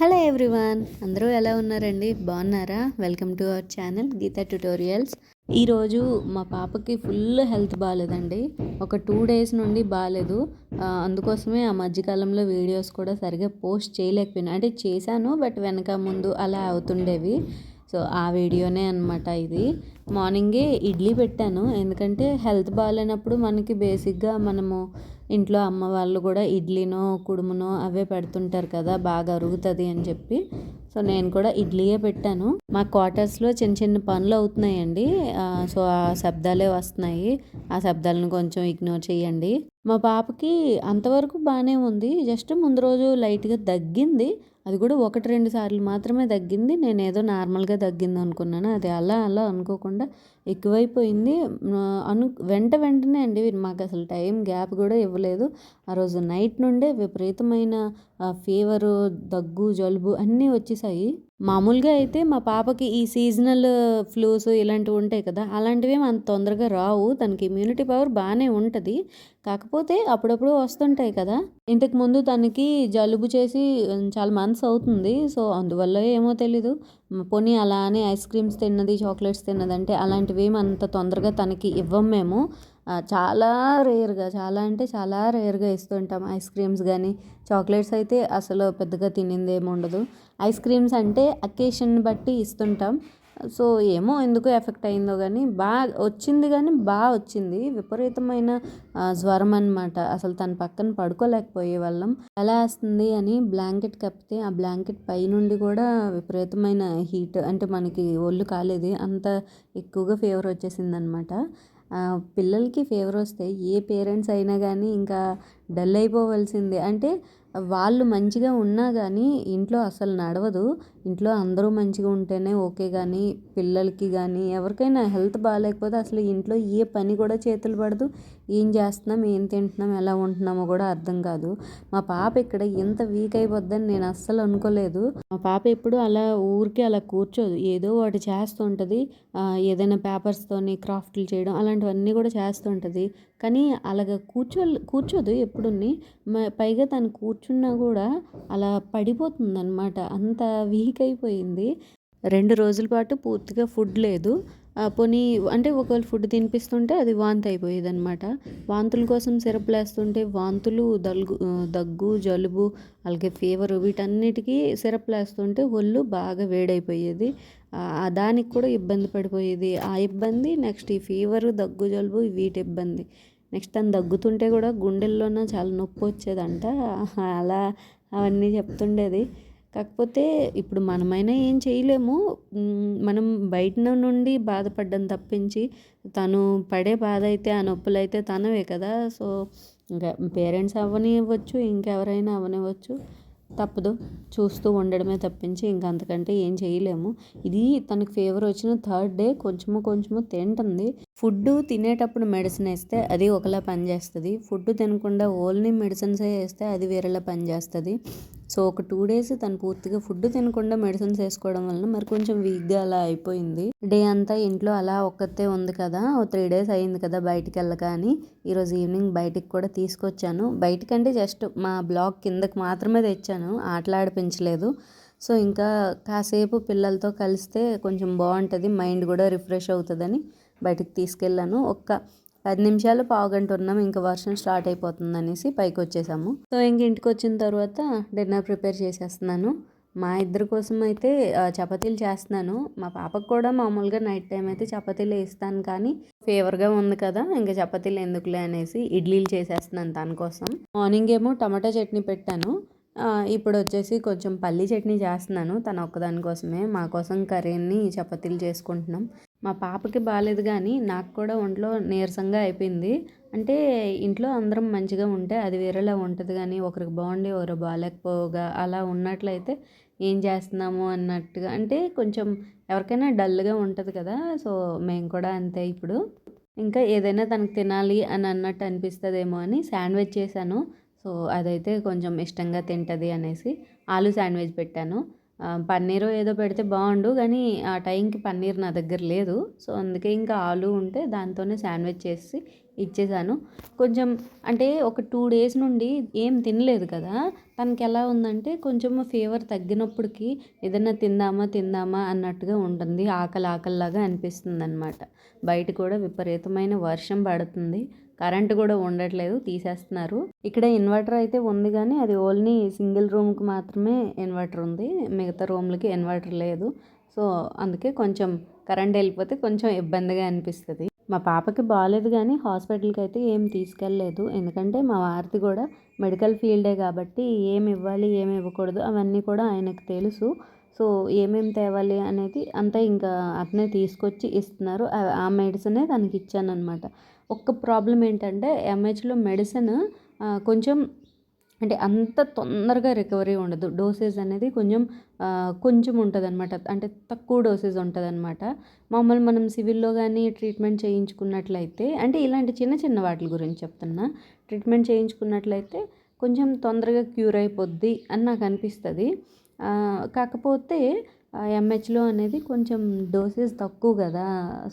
Hello everyone అందరూ ఎలా ఉన్నారండి? బాగున్నారా? Welcome to our channel Geetha tutorials. ఈరోజు మా పాపకి ఫుల్ హెల్త్ బాగాలేదండి ఒక టూ డేస్ నుండి బాగాలేదు అందుకోసమే ఆ మధ్యకాలంలో వీడియోస్ కూడా సరిగా పోస్ట్ చేయలేకపోయినా. అంటే చేశాను బట్ వెనక ముందు అలా అవుతుండేవి. సో ఆ వీడియోనే అనమాట ఇది. మార్నింగే ఇడ్లీ పెట్టాను. ఎందుకంటే హెల్త్ బాగాలేనప్పుడు మనకి బేసిక్గా మనము ఇంట్లో అమ్మ వాళ్ళు కూడా ఇడ్లీనో కుడుమునో అవే పెడుతుంటారు కదా బాగా అరుగుతుంది అని చెప్పి. సో నేను కూడా ఇడ్లీయే పెట్టాను. మా క్వార్టర్స్లో చిన్న చిన్న పనులు అవుతున్నాయండి. సో ఆ శబ్దాలే వస్తున్నాయి. ఆ శబ్దాలను కొంచెం ఇగ్నోర్ చేయండి. మా పాపకి అంతవరకు బాగానే ఉంది. జస్ట్ ముందు రోజు లైట్గా తగ్గింది. అది కూడా ఒకటి రెండు సార్లు మాత్రమే తగ్గింది. నేను ఏదో నార్మల్గా తగ్గింది అనుకున్నాను. అది అలా అలా అనుకోకుండా ఎక్కువైపోయింది. అను వెంట వెంటనే అండి మాకు అసలు టైం గ్యాప్ కూడా ఇవ్వలేదు. ఆ రోజు నైట్ నుండే విపరీతమైన ఫీవరు దగ్గు జలుబు అన్నీ వచ్చేసాయి. మామూలుగా అయితే మా పాపకి ఈ సీజనల్ ఫ్లూస్ ఇలాంటివి ఉంటాయి కదా అలాంటివి అంత తొందరగా రావు. తనకి ఇమ్యూనిటీ పవర్ బాగానే ఉంటుంది. కాకపోతే అప్పుడప్పుడు వస్తుంటాయి కదా. ఇంతకు ముందు తనకి జలుబు చేసి చాలా మంత్స్ అవుతుంది. సో అందువల్ల ఏమో తెలీదు. పోనీ అలా అని ఐస్ క్రీమ్స్ తిన్నది చాక్లెట్స్ తిన్నది అంటే అలాంటివి ఏమి అంత తొందరగా తనకి ఇవ్వం మేము. చాలా రేర్గా చాలా అంటే చాలా రేర్గా ఇస్తుంటాం ఐస్ క్రీమ్స్ కానీ చాక్లెట్స్ అయితే అసలు పెద్దగా తినింది ఏమి ఉండదు. ఐస్ క్రీమ్స్ అంటే అకేషన్ బట్టి ఇస్తుంటాం. సో ఏమో ఎందుకు ఎఫెక్ట్ అయిందో కానీ బాగా వచ్చింది కానీ బాగా వచ్చింది. విపరీతమైన జ్వరం అనమాట అసలు తన పక్కన పడుకోలేకపోయే వాళ్ళం. ఎలా వస్తుంది అని బ్లాంకెట్ కప్పితే ఆ బ్లాంకెట్ పైనుండి కూడా విపరీతమైన హీట్ అంటే మనకి ఒళ్ళు కాలేదు అంత ఎక్కువగా ఫీవర్ వచ్చేసింది అనమాట పిల్లలకి ఫీవర్ వస్తే ఏ పేరెంట్స్ అయినా కానీ ఇంకా డల్ అయిపోవలసిందే. అంటే వాళ్ళు మంచిగా ఉన్నా కానీ ఇంట్లో అసలు నడవదు. ఇంట్లో అందరూ మంచిగా ఉంటేనే ఓకే కానీ పిల్లలకి కానీ ఎవరికైనా హెల్త్ బాగాలేకపోతే అసలు ఇంట్లో ఏ పని కూడా చేతులు పడదు. ఏం చేస్తున్నాం ఏం తింటున్నాం ఎలా ఉంటున్నామో కూడా అర్థం కాదు. మా పాప ఇక్కడ ఎంత వీక్ అయిపోద్దని నేను అస్సలు అనుకోలేదు. మా పాప ఎప్పుడు అలా ఊరికే అలా కూర్చోదు. ఏదో ఒకటి చేస్తుంటుంది ఉంటుంది. ఏదైనా పేపర్స్తోని క్రాఫ్ట్లు చేయడం అలాంటివన్నీ కూడా చేస్తుంటుంది కానీ అలాగ కూర్చో కూర్చోదు ఎప్పుడుని. పైగా తను కూర్చున్నా కూడా అలా పడిపోతుంది అనమాట అంత వీక్ అయిపోయింది. రెండు రోజుల పాటు పూర్తిగా ఫుడ్ లేదు. పోనీ అంటే ఒకవేళ ఫుడ్ తినిపిస్తుంటే అది వాంతి అయిపోయేది అనమాట వాంతుల కోసం సిరప్ వేస్తుంటే వాంతులు దల్గు దగ్గు జలుబు అలాగే ఫీవర్ వీటన్నిటికీ సిరప్ వేస్తుంటే ఒళ్ళు బాగా వేడైపోయేది. దానికి కూడా ఇబ్బంది పడిపోయేది. ఆ ఇబ్బంది నెక్స్ట్ ఈ ఫీవర్ దగ్గు జలుబు వీటి ఇబ్బంది. నెక్స్ట్ తను దగ్గుతుంటే కూడా గుండెల్లోన చాలా నొప్పి వచ్చేదంట. అలా అవన్నీ చెప్తుండేది. కాకపోతే ఇప్పుడు మనమైనా ఏం చేయలేము. మనం బయట నుండి బాధపడ్డం తప్పించి తను పడే బాధ అయితే ఆ నొప్పులు అయితే తనవే కదా. సో ఇంకా పేరెంట్స్ అవ్వనివ్వచ్చు ఇంకెవరైనా అవనివ్వచ్చు. తప్పదు. చూస్తూ ఉండడమే తప్పించి ఇంక అంతకంటే ఏం చేయలేము. ఇది తనకు ఫీవర్ వచ్చిన థర్డ్ డే. కొంచెము కొంచెము తింటుంది. ఫుడ్ తినేటప్పుడు మెడిసిన్ వేస్తే అది ఒకలా పనిచేస్తుంది ఫుడ్ తినకుండా ఓన్లీ మెడిసిన్సే వేస్తే అది వేరేలా పనిచేస్తుంది సో ఒక టూ డేస్ తను పూర్తిగా ఫుడ్ తినకుండా మెడిసిన్స్ వేసుకోవడం వలన మరి కొంచెం వీక్గా అలా అయిపోయింది. డే అంతా ఇంట్లో అలా ఒక్కతే ఉంది కదా ఓ త్రీ డేస్ అయింది కదా బయటికి వెళ్ళక అని ఈరోజు ఈవినింగ్ బయటికి కూడా తీసుకొచ్చాను. బయటకంటే జస్ట్ మా బ్లాక్ కిందకి మాత్రమే తెచ్చాను. ఆటలాడిపించలేదు సో ఇంకా కాసేపు పిల్లలతో కలిస్తే కొంచెం బాగుంటుంది. మైండ్ కూడా రిఫ్రెష్ అవుతుందని బయటికి తీసుకెళ్ళాను. ఒక్క పది నిమిషాలు పావుగంట ఉన్నాం. ఇంకా వర్షం స్టార్ట్ అయిపోతుంది అనేసి పైకి వచ్చేసాము సో ఇంక ఇంటికి వచ్చిన తర్వాత డిన్నర్ ప్రిపేర్ చేసేస్తున్నాను. మా ఇద్దరి కోసం అయితే చపాతీలు చేస్తున్నాను. మా పాపకు కూడా మామూలుగా నైట్ టైం అయితే చపాతీలు వేస్తాను కానీ ఫేవర్గా ఉంది కదా ఇంకా చపాతీలు ఎందుకులే అనేసి ఇడ్లీలు చేసేస్తున్నాను తన కోసం. మార్నింగ్ ఏమో టమాటా చట్నీ పెట్టాను. ఇప్పుడు వచ్చేసి కొంచెం పల్లి చట్నీ చేస్తున్నాను. తన ఒక్కదాని కోసమే. మా కోసం కర్రీని చపాతీలు చేసుకుంటున్నాం. మా పాపకి బాగాలేదు కానీ నాకు కూడా ఒంట్లో నీరసంగా అయిపోయింది. అంటే ఇంట్లో అందరం మంచిగా ఉంటే అది వేరేలా ఉంటుంది కానీ ఒకరికి బాగుండి ఒకరు బాగాలేకపోగా అలా ఉన్నట్లయితే ఏం చేస్తున్నాము అన్నట్టుగా. అంటే కొంచెం ఎవరికైనా డల్గా ఉంటుంది కదా సో మేము కూడా అంతే ఇప్పుడు. ఇంకా ఏదైనా తనకు తినాలి అని అన్నట్టు అనిపిస్తుందేమో అని శాండ్విచ్ చేశాను. సో అదైతే కొంచెం ఇష్టంగా తింటుంది అనేసి ఆలు శాండ్విచ్ పెట్టాను. పన్నీరు ఏదో పెడితే బాగుండు కానీ ఆ టైంకి పన్నీర్ నా దగ్గర లేదు. సో అందుకే ఇంకా ఆలు ఉంటే దాంతోనే శాండ్విచ్ చేసి ఇచ్చేసాను. కొంచెం అంటే ఒక టూ డేస్ నుండి ఏం తినలేదు కదా తనకి ఎలా ఉందంటే కొంచెం ఫీవర్ తగ్గినప్పటికి ఏదైనా తిందామా తిందామా అన్నట్టుగా ఉంటుంది. ఆకలి ఆకలిలాగా అనిపిస్తుంది అనమాట బయట కూడా విపరీతమైన వర్షం పడుతుంది. కరెంట్ కూడా ఉండట్లేదు తీసేస్తున్నారు. ఇక్కడ ఇన్వర్టర్ అయితే ఉంది కానీ అది ఓన్లీ సింగిల్ రూమ్కి మాత్రమే ఇన్వర్టర్ ఉంది. మిగతా రూమ్లకి ఇన్వర్టర్ లేదు. సో అందుకే కొంచెం కరెంట్ వెళ్ళిపోతే కొంచెం ఇబ్బందిగా అనిపిస్తుంది. మా పాపకి బాగాలేదు కానీ హాస్పిటల్కి అయితే ఏం తీసుకెళ్ళలేదు. ఎందుకంటే మా వారిది కూడా మెడికల్ ఫీల్డే కాబట్టి ఏమి ఇవ్వాలి ఏమి ఇవ్వకూడదు అవన్నీ కూడా ఆయనకు తెలుసు. సో ఏమేమి తేవాలి అనేది అంతా ఇంకా అతనే తీసుకొచ్చి ఇస్తున్నారు. ఆ మెడిసినే తనకి ఇచ్చాను అనమాట ఒక్క ప్రాబ్లం ఏంటంటే ఎంహెచ్లో మెడిసిన్ కొంచెం అంటే అంత తొందరగా రికవరీ ఉండదు. డోసేజ్ అనేది కొంచెం కొంచెం ఉంటుంది అనమాట అంటే తక్కువ డోసేజ్ ఉంటుంది అనమాట మామూలు మనం సివిల్లో కానీ ట్రీట్మెంట్ చేయించుకున్నట్లయితే అంటే ఇలాంటి చిన్న చిన్న వాటి గురించి చెప్తున్నా. ట్రీట్మెంట్ చేయించుకున్నట్లయితే కొంచెం తొందరగా క్యూర్ అయిపోద్ది అని నాకు అనిపిస్తుంది. కాకపోతే ఎంహెచ్లో అనేది కొంచెం డోసెస్ తక్కువ కదా.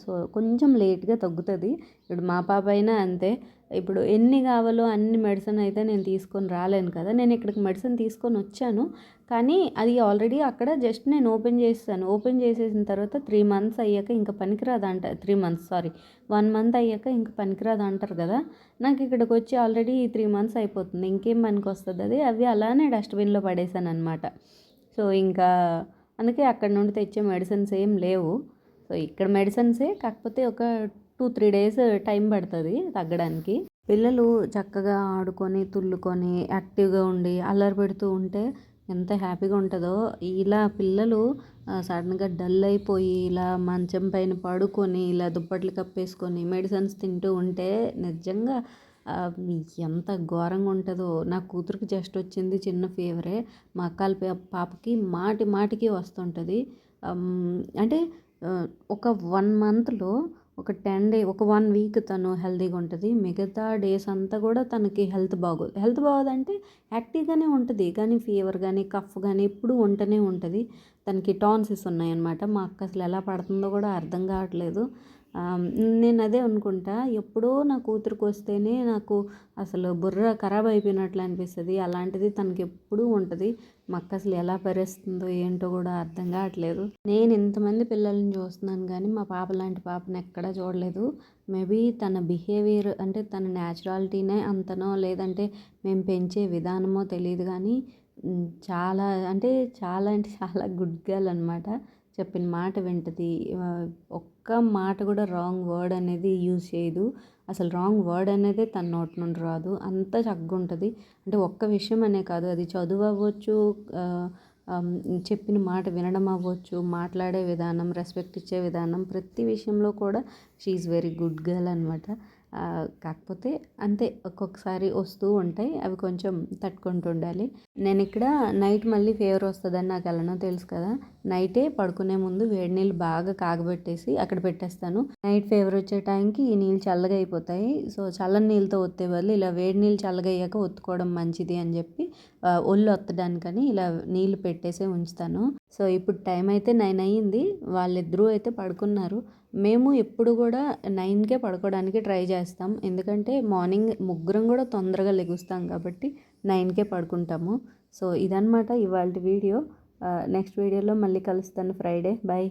సో కొంచెం లేట్గా తగ్గుతుంది. ఇప్పుడు మా పాప అయినా అంతే. ఇప్పుడు ఎన్ని కావాలో అన్ని మెడిసిన్ అయితే నేను తీసుకొని రాలేను కదా. నేను ఇక్కడికి మెడిసిన్ తీసుకొని వచ్చాను. కానీ అది ఆల్రెడీ అక్కడ జస్ట్ నేను ఓపెన్ చేస్తాను ఓపెన్ చేసేసిన తర్వాత త్రీ మంత్స్ అయ్యాక ఇంకా పనికిరాదు అంట three months sorry one month అయ్యాక ఇంకా పనికిరాదు అంటారు కదా. నాకు ఇక్కడికి వచ్చి ఆల్రెడీ త్రీ మంత్స్ అయిపోతుంది. ఇంకేం పనికి వస్తుంది అది అవి అలానే డస్ట్బిన్లో పడేసాను అనమాట సో ఇంకా అందుకే అక్కడ నుండి తెచ్చే మెడిసిన్స్ ఏం లేవు. సో ఇక్కడ మెడిసిన్సే కాకపోతే ఒక టూ త్రీ డేస్ టైం పడుతుంది తగ్గడానికి. పిల్లలు చక్కగా ఆడుకొని తుల్లుకొని యాక్టివ్గా ఉండి అల్లరి పెడుతూ ఉంటే ఎంత హ్యాపీగా ఉంటుందో. ఇలా పిల్లలు సడన్గా డల్ అయిపోయి ఇలా మంచం పైన పడుకొని ఇలా దుప్పట్లు కప్పేసుకొని మెడిసిన్స్ తింటూ ఉంటే నిజంగా ఎంత ఘోరంగా ఉంటుందో. నా కూతురికి జస్ట్ వచ్చింది చిన్న ఫీవరే మా అక్కల పాపకి మాటి మాటికి వస్తుంటుంది. అంటే ఒక వన్ మంత్లో ఒక టెన్ డే ఒక వన్ వీక్ తను హెల్తీగా ఉంటుంది. మిగతా డేస్ అంతా కూడా తనకి హెల్త్ బాగోదు. హెల్త్ బాగోదంటే యాక్టివ్గానే ఉంటుంది. కానీ ఫీవర్ కానీ కఫ్ కానీ ఎప్పుడు ఉంటూనే ఉంటుంది. తనకి టాన్సిస్ ఉన్నాయన్నమాట. మా అక్క అసలు ఎలా పడుతుందో కూడా అర్థం కావట్లేదు. నేను అదే అనుకుంటా. ఎప్పుడో నా కూతురికి వస్తేనే నాకు అసలు బుర్ర ఖరాబ్ అయిపోయినట్లు అనిపిస్తుంది. అలాంటిది తనకి ఎప్పుడూ ఉంటుంది. మక్క అసలు ఎలా పరిస్తుందో ఏంటో కూడా అర్థం కావట్లేదు. నేను ఇంతమంది పిల్లల్ని చూస్తున్నాను కానీ మా పాప లాంటి పాపను ఎక్కడా చూడలేదు. మేబీ తన బిహేవియర్ అంటే తన న్యాచురాలిటీనే అంతనో లేదంటే మేము పెంచే విధానమో తెలియదు కానీ చాలా అంటే చాలా అంటే చాలా గుడ్ గర్ల్ అనమాట చెప్పిన మాట వింటుంది. ఒక్క మాట కూడా రాంగ్ వర్డ్ అనేది యూజ్ చేయదు. అసలు రాంగ్ వర్డ్ అనేది తన నోటి నుండి రాదు. అంత చగ్గుంటుంది. అంటే ఒక్క విషయం అనే కాదు. అది చదువు అవ్వచ్చు చెప్పిన మాట వినడం అవ్వచ్చు మాట్లాడే విధానం రెస్పెక్ట్ ఇచ్చే విధానం ప్రతి విషయంలో కూడా షీఈ్ వెరీ గుడ్ గర్ల్ అనమాట కాకపోతే అంతే ఒక్కొక్కసారి వస్తూ ఉంటాయి అవి కొంచెం తట్టుకుంటూ ఉండాలి. నేను ఇక్కడ నైట్ మళ్ళీ ఫీవర్ వస్తుందని నాకు ఎలానో తెలుసు కదా. నైటే పడుకునే ముందు వేడి నీళ్ళు బాగా కాగబెట్టేసి అక్కడ పెట్టేస్తాను. నైట్ ఫీవర్ వచ్చే టైంకి ఈ నీళ్ళు చల్లగా అయిపోతాయి. సో చల్లని నీళ్ళతో ఒత్తే బదులు ఇలా వేడి నీళ్ళు చల్లగా అయ్యాక ఒత్తుకోవడం మంచిది అని చెప్పి ఒళ్ళు ఒత్తడానికని ఇలా నీళ్ళు పెట్టేసే ఉంచుతాను. సో ఇప్పుడు టైం అయితే నైన్ అయ్యింది. వాళ్ళిద్దరూ అయితే పడుకున్నారు. మేము ఎప్పుడు కూడా నైన్కే పడుకోవడానికి ట్రై చేస్తాం. ఎందుకంటే మార్నింగ్ ముగ్గురం కూడా తొందరగా లెగుస్తాం కాబట్టి నైన్కే పడుకుంటాము. సో ఇదనమాట ఇవాళ వీడియో. నెక్స్ట్ వీడియోలో మళ్ళీ కలుస్తాను. ఫ్రైడే. బాయ్